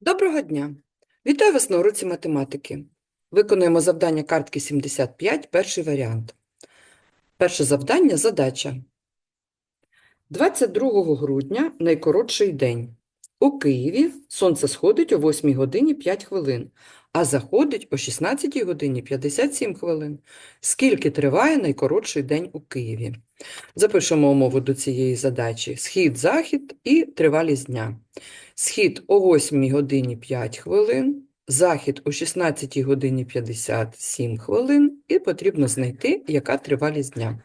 Доброго дня! Вітаю вас на уроці математики. Виконуємо завдання картки 75, перший варіант. Перше завдання – задача. 22 грудня – найкоротший день. У Києві сонце сходить о 8 годині 5 хвилин, а заходить о 16 годині 57 хвилин. Скільки триває найкоротший день у Києві? Запишемо умову до цієї задачі. Схід, захід і тривалість дня. Схід о 8 годині 5 хвилин, захід о 16 годині 57 хвилин, і потрібно знайти, яка тривалість дня.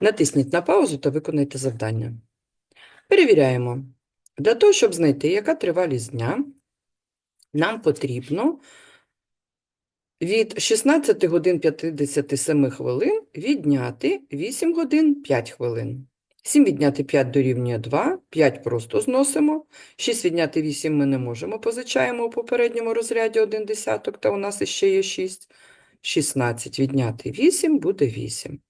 Натисніть на паузу та виконайте завдання. Перевіряємо. Для того, щоб знайти, яка тривалість дня, нам потрібно від 16 годин 57 хвилин відняти 8 годин 5 хвилин. 7 відняти 5 дорівнює 2, 5 просто зносимо, 6 відняти 8 ми не можемо, позичаємо у попередньому розряді 1 десяток, та у нас іще є 6. 16 відняти 8 буде 8.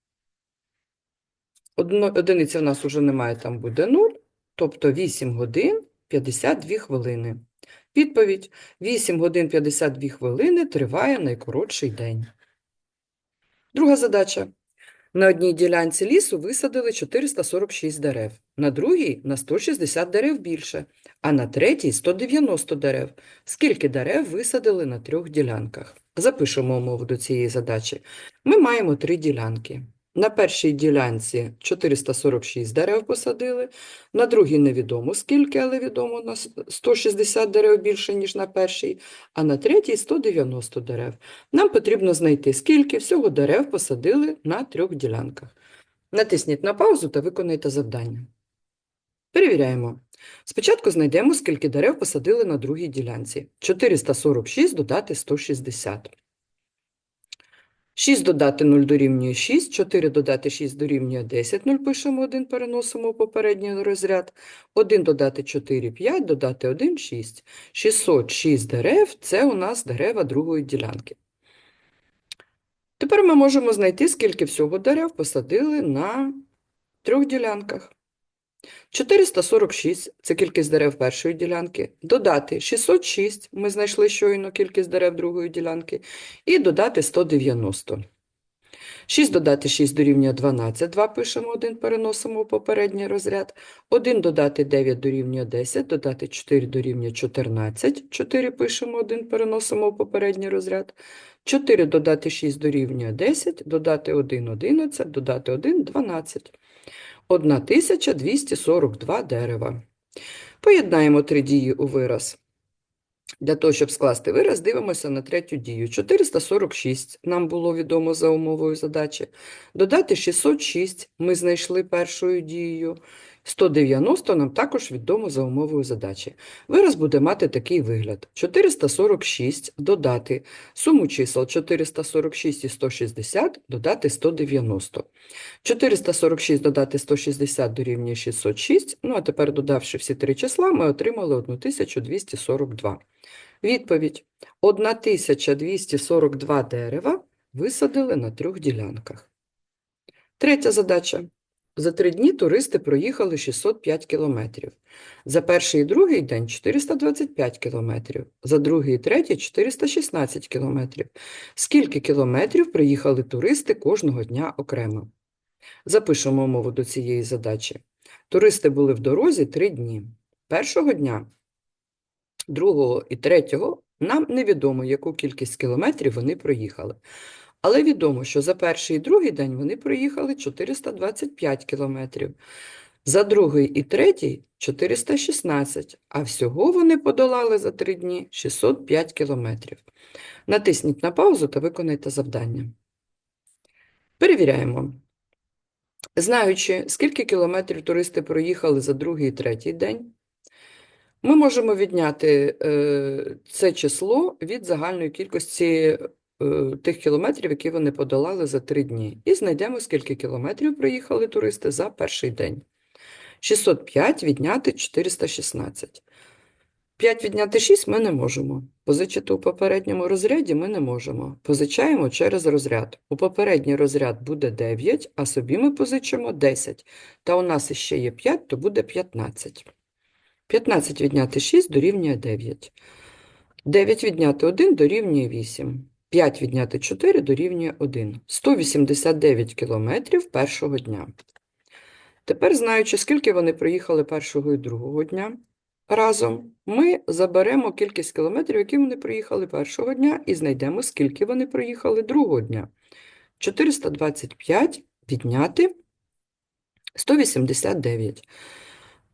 Одно, одиниця в нас вже немає, там буде 0, тобто 8 годин 52 хвилини. Відповідь. 8 годин 52 хвилини триває найкоротший день. Друга задача. На одній ділянці лісу висадили 446 дерев, на другій – на 160 дерев більше, а на третій – 190 дерев. Скільки дерев висадили на трьох ділянках? Запишемо умову до цієї задачі. Ми маємо три ділянки. На першій ділянці 446 дерев посадили, на другій невідомо скільки, але відомо на 160 дерев більше, ніж на першій, а на третій 190 дерев. Нам потрібно знайти, скільки всього дерев посадили на трьох ділянках. Натисніть на паузу та виконайте завдання. Перевіряємо. Спочатку знайдемо, скільки дерев посадили на другій ділянці. 446 додати 160. 6 додати 0 дорівнює 6, 4 додати 6 дорівнює 10, 0 пишемо 1, переносимо у попередній розряд. 1 додати 4, 5, додати 1, 6. 606 дерев – це у нас дерева другої ділянки. Тепер ми можемо знайти, скільки всього дерев посадили на трьох ділянках. 446 – це кількість дерев першої ділянки, додати 606, ми знайшли щойно кількість дерев другої ділянки, і додати 190. 6 додати 6 дорівнює 12, 2 пишемо 1, переносимо у попередній розряд. 1 додати 9 дорівнює 10, додати 4 дорівнює 14, 4 пишемо 1, переносимо у попередній розряд. 4 додати 6 дорівнює 10, додати 1 – 11, додати 1 – 12. 1242 дерева. Поєднаємо три дії у вираз. Для того, щоб скласти вираз, дивимося на третю дію. 446 нам було відомо за умовою задачі. Додати 606 ми знайшли першою дією. 190 нам також відомо за умовою задачі. Вираз буде мати такий вигляд. 446 додати суму чисел 446 і 160 додати 190. 446 додати 160 дорівнює 606, ну а тепер додавши всі три числа, ми отримали 1242. Відповідь. 1242 дерева висадили на трьох ділянках. Третя задача. За три дні туристи проїхали 605 кілометрів. За перший і другий день 425 кілометрів. За другий і третій 416 кілометрів. Скільки кілометрів проїхали туристи кожного дня окремо? Запишемо мову до цієї задачі. Туристи були в дорозі три дні. Першого дня, другого і третього нам невідомо, яку кількість кілометрів вони проїхали. Але відомо, що за перший і другий день вони проїхали 425 кілометрів, за другий і третій 416, а всього вони подолали за три дні 605 кілометрів. Натисніть на паузу та виконайте завдання. Перевіряємо. Знаючи, скільки кілометрів туристи проїхали за другий і третій день, ми можемо відняти е, це число від загальної кількості тих кілометрів, які вони подолали за три дні. І знайдемо, скільки кілометрів проїхали туристи за перший день. 605 відняти 416. 5 відняти 6 ми не можемо. Позичити у попередньому розряді ми не можемо. Позичаємо через розряд. У попередній розряд буде 9, а собі ми позичимо 10. Та у нас іще є 5, то буде 15. 15 відняти 6 дорівнює 9. 9 відняти 1 дорівнює 8. 5 відняти 4 дорівнює 1. 189 кілометрів першого дня. Тепер, знаючи, скільки вони проїхали першого і другого дня разом, ми заберемо кількість кілометрів, які вони проїхали першого дня, і знайдемо, скільки вони проїхали другого дня. 425 відняти 189.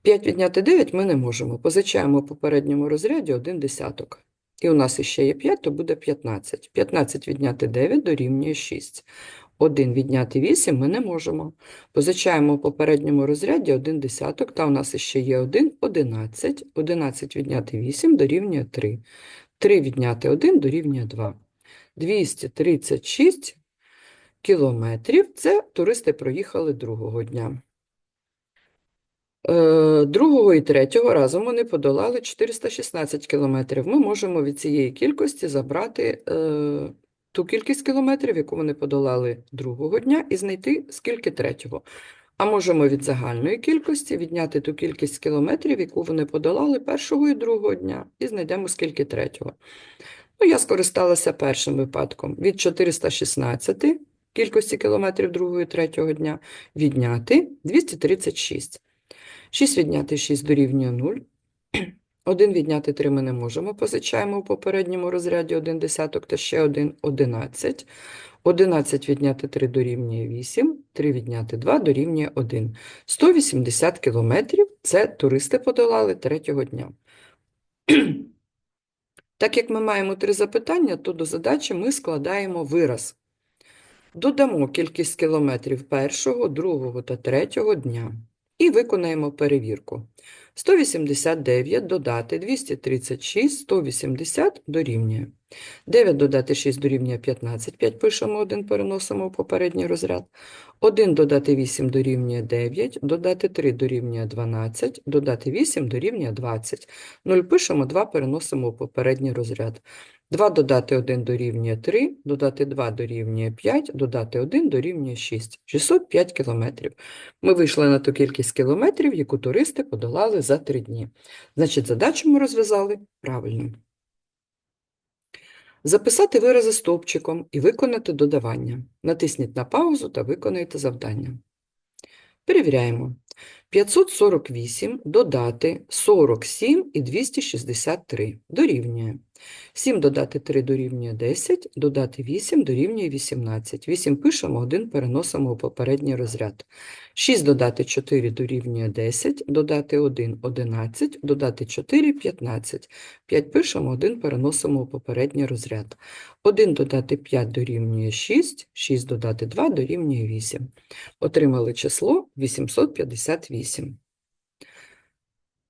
5 відняти 9 ми не можемо. Позичаємо в попередньому розряді 1 десяток. І у нас іще є 5, то буде 15. 15 відняти 9 дорівнює 6. 1 відняти 8 ми не можемо. Позичаємо в попередньому розряді 1 десяток, та у нас іще є 1, 11. 11 відняти 8 дорівнює 3. 3 відняти 1 дорівнює 2. 236 кілометрів – це туристи проїхали другого дня. Е, Другого і третього разом вони подолали 416 кілометрів. Ми можемо від цієї кількості забрати е, ту кількість кілометрів, яку вони подолали другого дня, і знайти скільки третього. А можемо від загальної кількості відняти ту кількість кілометрів, яку вони подолали першого і другого дня, і знайдемо скільки третього. Ну, я скористалася першим випадком. Від 416 кількості кілометрів другого і третього дня відняти 236. 6 відняти 6 дорівнює 0. 1 відняти 3 ми не можемо. Позичаємо у попередньому розряді 1 десяток та ще 1 – 11. 11 відняти 3 дорівнює 8. 3 відняти 2 дорівнює 1. 180 кілометрів – це туристи подолали третього дня. Так як ми маємо три запитання, то до задачі ми складаємо вираз. Додамо кількість кілометрів першого, другого та третього дня і виконаємо перевірку. 189 додати 236, 180 дорівнює. 9 додати 6 дорівнює 15, 5 пишемо 1, переносимо в попередній розряд. 1 додати 8 дорівнює 9, додати 3 дорівнює 12, додати 8 дорівнює 20. 0 пишемо, 2 переносимо в попередній розряд. 2 додати 1 дорівнює 3, додати 2 дорівнює 5, додати 1 дорівнює 6. 605 кілометрів. Ми вийшли на ту кількість кілометрів, яку туристи подолали за 3 дні. Значить, задачу ми розв'язали правильно. Записати вирази стовпчиком і виконати додавання. Натисніть на паузу та виконайте завдання. Перевіряємо. 548 додати 47 і 263 дорівнює. 7 додати 3 дорівнює 10, додати 8 дорівнює 18. 8 пишемо, 1 переносимо у попередній розряд. 6 додати 4 дорівнює 10, додати 1 – 11, додати 4 – 15. 5 пишемо, 1 переносимо у попередній розряд. 1 додати 5 дорівнює 6, 6 додати 2 дорівнює 8. Отримали число 858.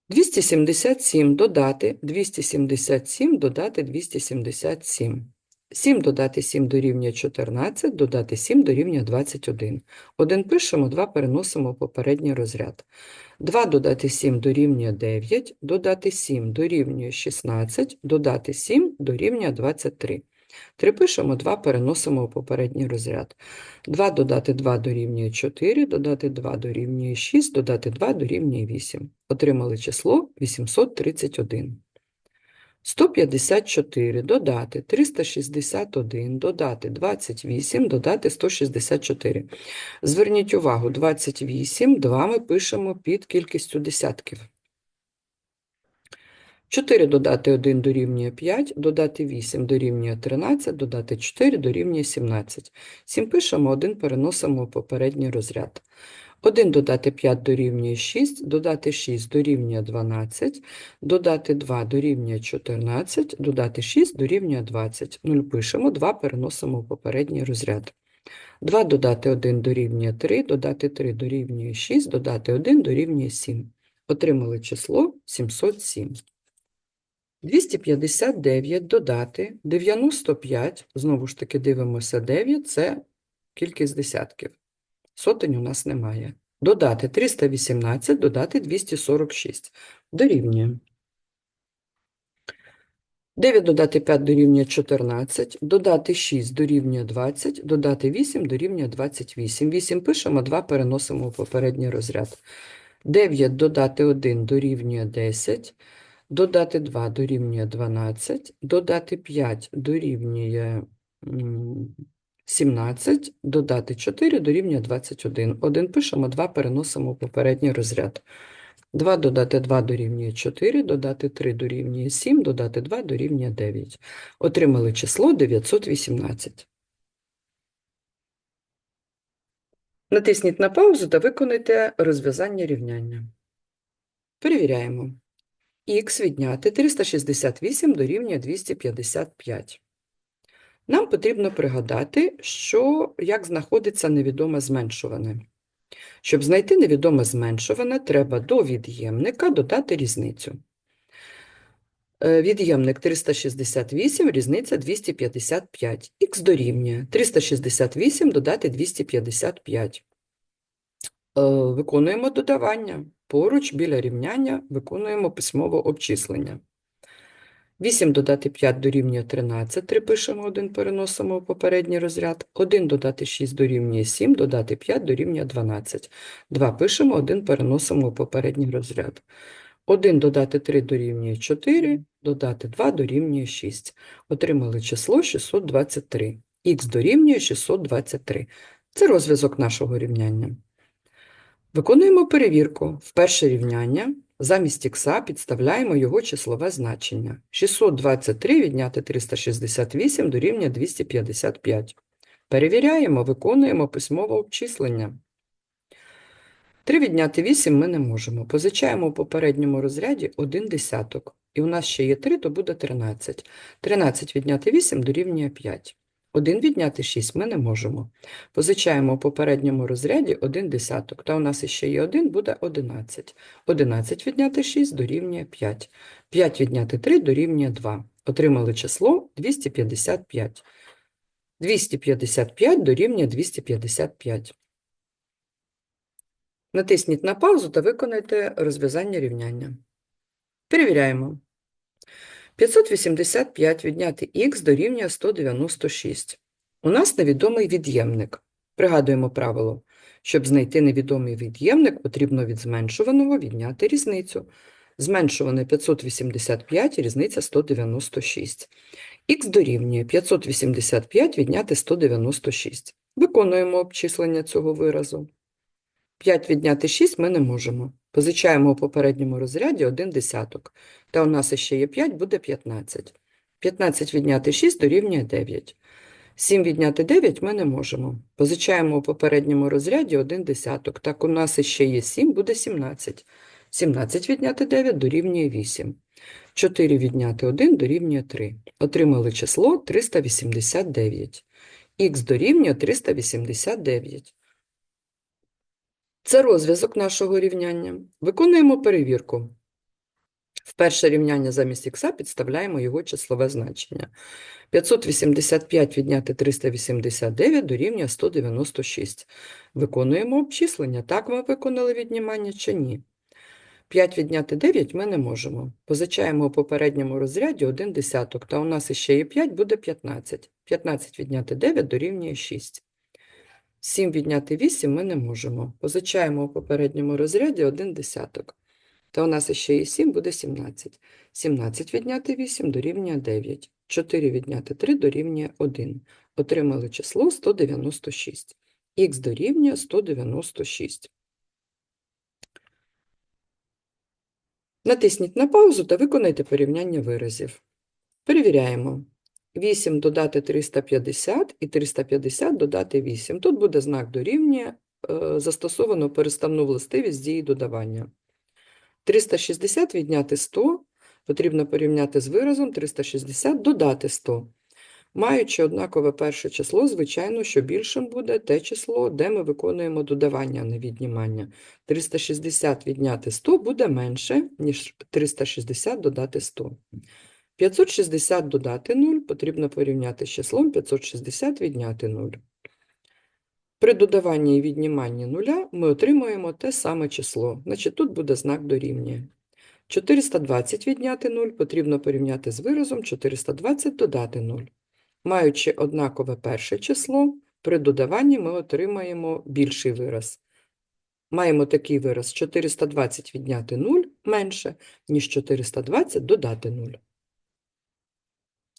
277 додати 277 додати 277. 7 додати 7 дорівнює 14, додати 7 дорівнює 21. 1 пишемо, 2 переносимо в попередній розряд. 2 додати 7 дорівнює 9, додати 7 дорівнює 16, додати 7 дорівнює 23. 3 пишемо, 2 переносимо у попередній розряд. 2 додати 2 дорівнює 4, додати 2 дорівнює 6, додати 2 дорівнює 8. Отримали число 831. 154 додати 361, додати 28, додати 164. Зверніть увагу, 28, 2 ми пишемо під кількістю десятків. 4 додати 1 дорівнює 5, додати 8 дорівнює 13, додати 4 дорівнює 17. 7 пишемо, 1 переносимо у попередній розряд. 1 додати 5 дорівнює 6, додати 6 дорівнює 12, додати 2 дорівнює 14, додати 6 дорівнює 20. 0 пишемо, 2 переносимо у попередній розряд. 2 додати 1 дорівнює 3, додати 3 дорівнює 6, додати 1 дорівнює 7. Отримали число 707. 259 додати 95, знову ж таки дивимося 9, це кількість десятків. Сотень у нас немає. Додати 318, додати 246. Дорівнює. 9 додати 5 дорівнює 14, додати 6 дорівнює 20, додати 8 дорівнює 28. 8 пишемо, 2 переносимо у попередній розряд. 9 додати 1 дорівнює 10, Додати 2 дорівнює 12, додати 5 дорівнює 17, додати 4 дорівнює 21. 1 пишемо, 2 переносимо в попередній розряд. 2 додати 2 дорівнює 4, додати 3 дорівнює 7, додати 2 дорівнює 9. Отримали число 918. Натисніть на паузу та виконайте розв'язання рівняння. Перевіряємо. Х відняти 368 дорівнює 255. Нам потрібно пригадати, що як знаходиться невідоме зменшуване. Щоб знайти невідоме зменшуване, треба до від'ємника додати різницю. Е, Від'ємник 368, різниця 255. Х дорівнює 368 додати 255. Е, Виконуємо додавання. Поруч біля рівняння виконуємо письмове обчислення. 8 додати 5 дорівнює 13, 3 пишемо, 1 переносимо в попередній розряд. 1 додати 6 дорівнює 7, додати 5 дорівнює 12. 2 пишемо, 1 переносимо в попередній розряд. 1 додати 3 дорівнює 4, додати 2 дорівнює 6. Отримали число 623. Х дорівнює 623. Це розв'язок нашого рівняння. Виконуємо перевірку. В перше рівняння замість х підставляємо його числове значення. 623 відняти 368 дорівнює 255. Перевіряємо, виконуємо письмове обчислення. 3 відняти 8 ми не можемо. Позичаємо у попередньому розряді 1 десяток. І у нас ще є 3, то буде 13. 13 відняти 8 дорівнює 5. 1 відняти 6 ми не можемо. Позичаємо у попередньому розряді 1 десяток, та у нас іще є 1, буде 11. 11 відняти 6 дорівнює 5. 5 відняти 3 дорівнює 2. Отримали число 255. 255 дорівнює 255. Натисніть на паузу та виконайте розв'язання рівняння. Перевіряємо. 585 відняти х дорівнює 196. У нас невідомий від'ємник. Пригадуємо правило. Щоб знайти невідомий від'ємник, потрібно від зменшуваного відняти різницю. Зменшуване 585, різниця 196. Х дорівнює 585 відняти 196. Виконуємо обчислення цього виразу. 5 відняти 6 ми не можемо. Позичаємо у попередньому розряді 1 десяток. Та у нас ще є 5, буде 15. 15 відняти 6 дорівнює 9. 7 відняти 9 ми не можемо. Позичаємо у попередньому розряді 1 десяток. Так у нас ще є 7, буде 17. 17 відняти 9 дорівнює 8. 4 відняти 1 дорівнює 3. Отримали число 389. Х дорівнює 389. Це розв'язок нашого рівняння. Виконуємо перевірку. В перше рівняння замість х підставляємо його числове значення. 585 відняти 389 дорівнює 196. Виконуємо обчислення. Так ми виконали віднімання чи ні? 5 відняти 9 ми не можемо. Позичаємо у попередньому розряді 1 десяток, та у нас іще є 5, буде 15. 15 відняти 9 дорівнює 6. 7 відняти 8 ми не можемо. Позичаємо у попередньому розряді 1 десяток. Та у нас ще є 7, буде 17. 17 відняти 8 дорівнює 9. 4 відняти 3 дорівнює 1. Отримали число 196. Х дорівнює 196. Натисніть на паузу та виконайте порівняння виразів. Перевіряємо. 8 додати 350 і 350 додати 8. Тут буде знак дорівнює, е, застосовано переставну властивість дії додавання. 360 відняти 100 потрібно порівняти з виразом 360 додати 100. Маючи однакове перше число, звичайно, що більшим буде те число, де ми виконуємо додавання, а не віднімання. 360 відняти 100 буде менше, ніж 360 додати 100. 560 додати 0 потрібно порівняти з числом 560 відняти 0. При додаванні і відніманні нуля ми отримуємо те саме число, значить тут буде знак дорівнює. 420 відняти 0 потрібно порівняти з виразом 420 додати 0. Маючи однакове перше число, при додаванні ми отримаємо більший вираз. Маємо такий вираз 420 відняти 0 менше, ніж 420 додати 0.